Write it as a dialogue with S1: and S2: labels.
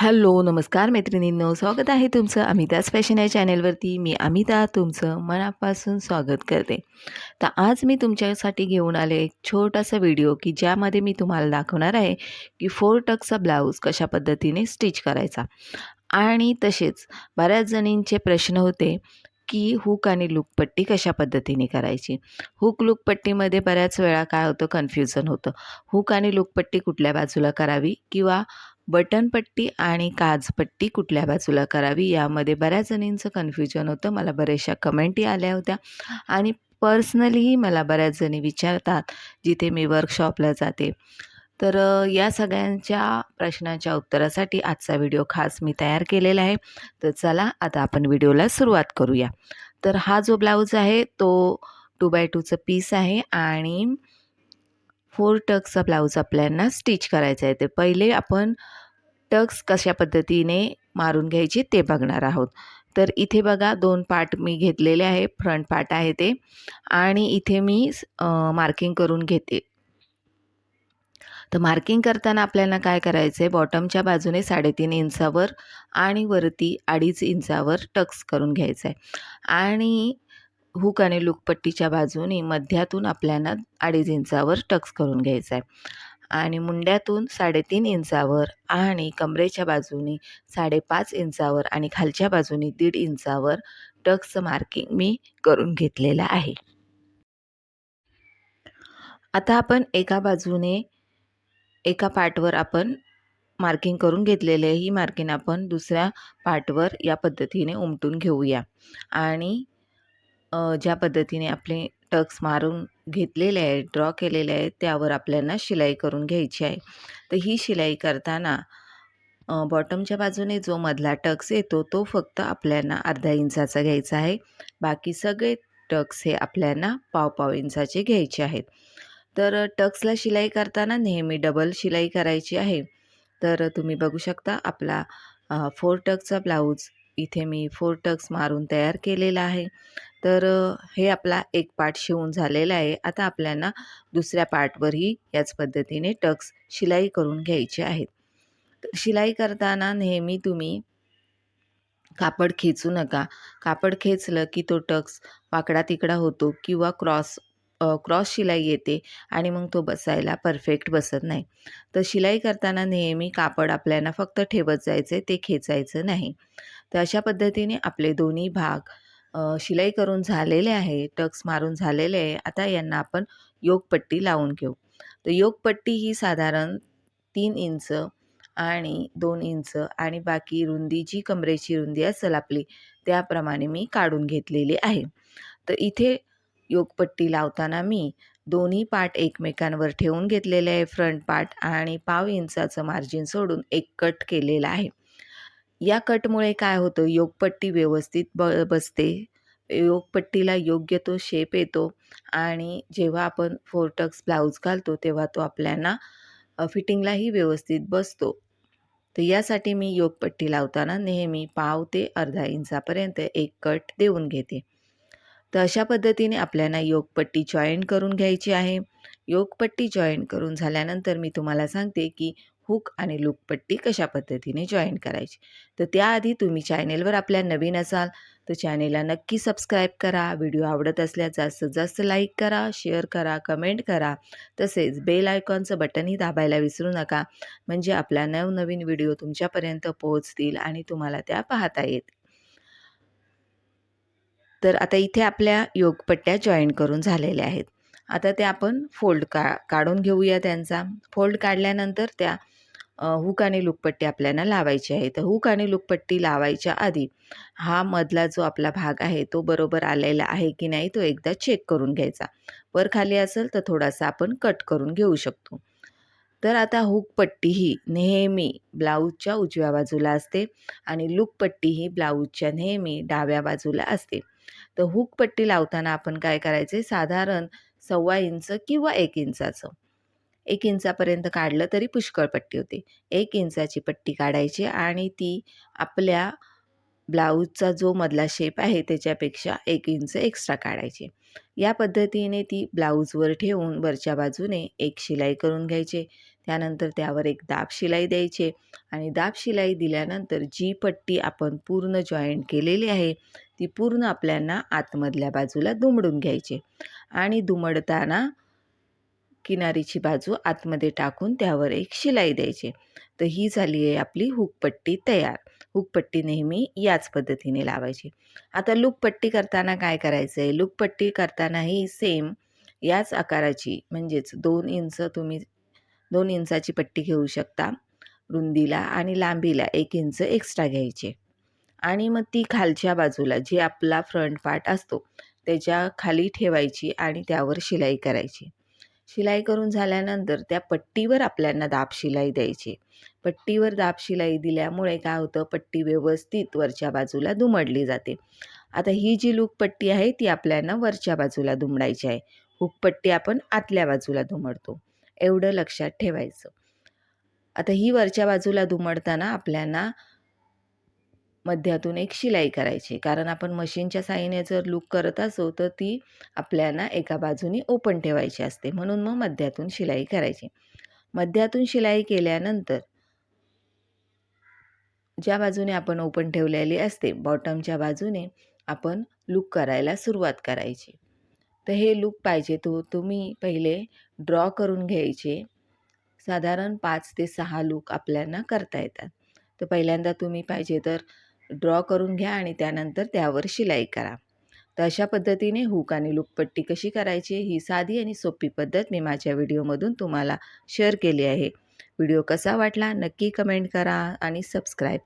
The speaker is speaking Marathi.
S1: हॅलो नमस्कार मैत्रिणींनो स्वागत आहे तुमचं अमिताज फॅशन या चॅनेलवरती. मी अमिता तुमचं मनापासून स्वागत करते. तर आज मी तुमच्यासाठी घेऊन आले एक छोटासा व्हिडिओ की ज्यामध्ये मी तुम्हाला दाखवणार आहे की फोर टक्सचा ब्लाऊज कशा पद्धतीने स्टिच करायचा. आणि तसेच बऱ्याच जणींचे प्रश्न होते की हुक आणि लूकपट्टी कशा पद्धतीने करायची? हुक लूकपट्टीमध्ये बऱ्याच वेळा काय होतं कन्फ्युजन होतं. हुक आणि लूकपट्टी कुठल्या बाजूला करावी किंवा बटनपट्टी आणि काजपट्टी कुठल्या बाजूला करावी यामध्ये बऱ्याच जणींचं कन्फ्युजन होतं. मला बऱ्याचशा कमेंटही आल्या होत्या. आणि पर्सनलीही मला बऱ्याच जणी विचारतात जिथे मी वर्कशॉपला जाते. तर या सगळ्यांच्या प्रश्नांच्या उत्तरासाठी आजचा व्हिडिओ खास मी तयार केलेला आहे. तर चला आता आपण व्हिडिओला सुरुवात करूया. तर हा जो ब्लाऊज आहे तो टू बाय टूचं पीस आहे आणि फोर टक्सचा ब्लाऊज आपल्याला स्टिच करायचा आहे. ते पहिले आपण टक्स कशा पद्धतीने मारून घ्यायचे ते बघणार आहोत. तर इथे बघा दोन पार्ट मी घेतलेले आहे. फ्रंट पार्ट आहे ते. आणि इथे मी मार्किंग करून घेते. तर मार्किंग करताना आपल्याला काय करायचं आहे बॉटमच्या बाजूने साडेतीन इंचावर आणि वरती अडीच इंचावर टक्स करून घ्यायचं आहे आणि हुक आणि लुकपट्टीच्या बाजूने मध्यातून आपल्याला अडीच इंचावर टक्स करून घ्यायचा आहे. आणि मुंड्यातून साडेतीन इंचावर आणि कमरेच्या बाजूने साडेपाच इंचावर आणि खालच्या बाजूने दीड इंचावर टक्सचं मार्किंग मी करून घेतलेलं आहे. आता आपण एका बाजूने एका पार्टवर आपण मार्किंग करून घेतलेले ही मार्किंग आपण दुसऱ्या पार्टवर या पद्धतीने उमटून घेऊया. आणि ज्या पद्धतीने आपले टक्स मारून घेतलेले आहे ड्रॉ केलेले आहे त्यावर आपल्याला शिलाई करून घ्यायची आहे. तर ही शिलाई करताना बॉटमच्या बाजूने जो मधला टक्स येतो तो फक्त आपल्याला अर्धा इंचाचा घ्यायचा आहे. बाकी सगळे टक्स हे आपल्याला पाव पाव इंचाचे घ्यायचे आहेत. तर टक्सला शिलाई करताना नेहमी डबल शिलाई करायची आहे. तर तुम्ही बघू शकता आपला फोर टक्सचा ब्लाऊज इथे मी फोर टक्स मारून तयार केलेला आहे. तर हे आपला एक पार्ट शिवून झालेला आहे. आता आपल्याला दुसऱ्या पार्टवरही याच पद्धतीने टक्स शिलाई करून घ्यायचे आहेत. तर शिलाई करताना नेहमी तुम्ही कापड खेचू नका. कापड खेचलं की तो टक्स वाकडा तिकडा होतो किंवा क्रॉस क्रॉस शिलाई येते आणि मग तो बसायला परफेक्ट बसत नाही. तर शिलाई करताना नेहमी कापड आपल्याला फक्त ठेवत जायचं आहे ते खेचायचं नाही. तर अशा पद्धतीने आपले दोन्ही भाग शिलाई करून झालेले आहे टक्स मारून झालेले आहे आता यांना आपण योगपट्टी लावून घेऊ. तर योगपट्टी ही साधारण तीन इंच आणि दोन इंच आणि बाकी रुंदी जी कमरेची रुंदी असेल आपली त्याप्रमाणे मी काढून घेतलेली आहे. तर इथे योगपट्टी लावताना मी दोन्ही पार्ट एकमेकांवर ठेवून घेतलेले आहे फ्रंट पार्ट आणि पाव इंचाचं मार्जिन सोडून एक कट केलेला आहे. या कटमुळे काय होतं? योगपट्टी व्यवस्थित ब बसते. योगपट्टीला योग्य तो शेप येतो आणि जेव्हा आपण फोरटक्स ब्लाऊज घालतो तेव्हा तो आपल्याला फिटिंगलाही व्यवस्थित बसतो. तर यासाठी मी योगपट्टी लावताना नेहमी पाव ते अर्धा इंचापर्यंत एक कट देऊन घेते. तर अशा पद्धतीने आपल्याला योगपट्टी जॉईन करून घ्यायची आहे. योगपट्टी जॉईन करून झाल्यानंतर मी तुम्हाला सांगते की हुक आणि लूकपट्टी कशा पद्धतीने जॉईन करायची? तर त्याआधी तुम्ही चॅनेलवर आपल्या नवीन असाल तर चॅनेलला नक्की सबस्क्राईब करा. व्हिडिओ आवडत असल्यास जास्तीत जास्त लाईक करा शेअर करा कमेंट करा. तसेच बेल आयकॉनचं बटनही दाबायला विसरू नका. म्हणजे आपला नवनवीन व्हिडिओ तुमच्यापर्यंत पोहोचतील आणि तुम्हाला त्या पाहता येतील. तर आता इथे आपल्या योगपट्ट्या जॉईन करून झालेल्या आहेत. आता त्या आपण फोल्ड का काढून घेऊया त्यांचा. फोल्ड काढल्यानंतर त्या हुक आणि लुकपट्टी आपल्याला लावायची आहे. तर हुक आणि लुकपट्टी लावायच्या आधी हा मधला जो आपला भाग आहे तो बरोबर आलेला आहे की नाही तो एकदा चेक करून घ्यायचा. वर खाली असेल तर थोडासा आपण कट करून घेऊ शकतो. तर आता हुकपट्टी ही नेहमी ब्लाऊजच्या उजव्या बाजूला असते आणि लुकपट्टी ही ब्लाऊजच्या नेहमी डाव्या बाजूला असते. तर हुकपट्टी लावताना आपण काय करायचे? साधारण सव्वा इंच किंवा एक इंचाचं. एक इंचापर्यंत काढलं तरी पुष्कळ पट्टी होते. एक इंचाची पट्टी काढायची आणि ती आपल्या ब्लाऊजचा जो मधला शेप आहे त्याच्यापेक्षा एक इंच एक्स्ट्रा काढायची. या पद्धतीने ती ब्लाऊजवर ठेवून वरच्या बाजूने एक शिलाई करून घ्यायचे. त्यानंतर त्यावर एक दाब शिलाई द्यायचे आणि दाब शिलाई दिल्यानंतर जी पट्टी आपण पूर्ण जॉईंट केलेली आहे ती पूर्ण आपल्याला आतमधल्या बाजूला दुमडून घ्यायची. आणि दुमडताना किनारीची बाजू आतमध्ये टाकून त्यावर एक शिलाई द्यायची. तर ही झाली आहे आपली हुकपट्टी तयार. हुकपट्टी नेहमी याच पद्धतीने लावायची. आता लुकपट्टी करताना काय करायचं आहे लुकपट्टी करतानाही सेम याच आकाराची म्हणजेच दोन इंच तुम्ही दोन इंचाची पट्टी घेऊ शकता. रुंदीला आणि लांबीला एक इंच एक्स्ट्रा घ्यायचे. आणि मग ती खालच्या बाजूला जी आपला फ्रंट पार्ट असतो त्याच्याखाली ठेवायची आणि त्यावर शिलाई करायची. शिलाई करून झाल्यानंतर त्या पट्टीवर आपल्याला दाब शिलाई द्यायची. पट्टीवर दाब शिलाई दिल्यामुळे काय होतं? पट्टी व्यवस्थित वरच्या बाजूला दुमडली जाते. आता ही जी लूक पट्टी आहे ती आपल्याला वरच्या बाजूला दुमडायची आहे. हुकपट्टी आपण आतल्या बाजूला दुमडतो. एवढं लक्षात ठेवायचं. आता ही वरच्या बाजूला दुमडताना आपल्याला मध्यातून एक शिलाई करायची. कारण आपण मशीनच्या साहाय्याने जर लूक करत असो तर ती आपल्याला एका बाजूनी ओपन ठेवायची असते. म्हणून मग मध्यातून शिलाई करायची. मध्यातून शिलाई केल्यानंतर ज्या बाजूने आपण ओपन ठेवलेली असते बॉटमच्या बाजूने आपण लूक करायला सुरुवात करायची. तर हे लूक पाहिजे तो तुम्ही पहिले ड्रॉ करून घ्यायचे. साधारण पाच ते सहा लूक आपल्याला करता येतात. तर पहिल्यांदा तुम्ही पाहिजे तर ड्रॉ करून घ्या आणि त्यानंतर त्यावर शिलाई करा. तर अशा पद्धतीने हुक आणि लुकपट्टी कशी करायची ही साधी आणि सोपी पद्धत मी माझ्या व्हिडिओमधून तुम्हाला शेअर केली आहे. व्हिडिओ कसा वाटला नक्की कमेंट करा आणि सबस्क्राईब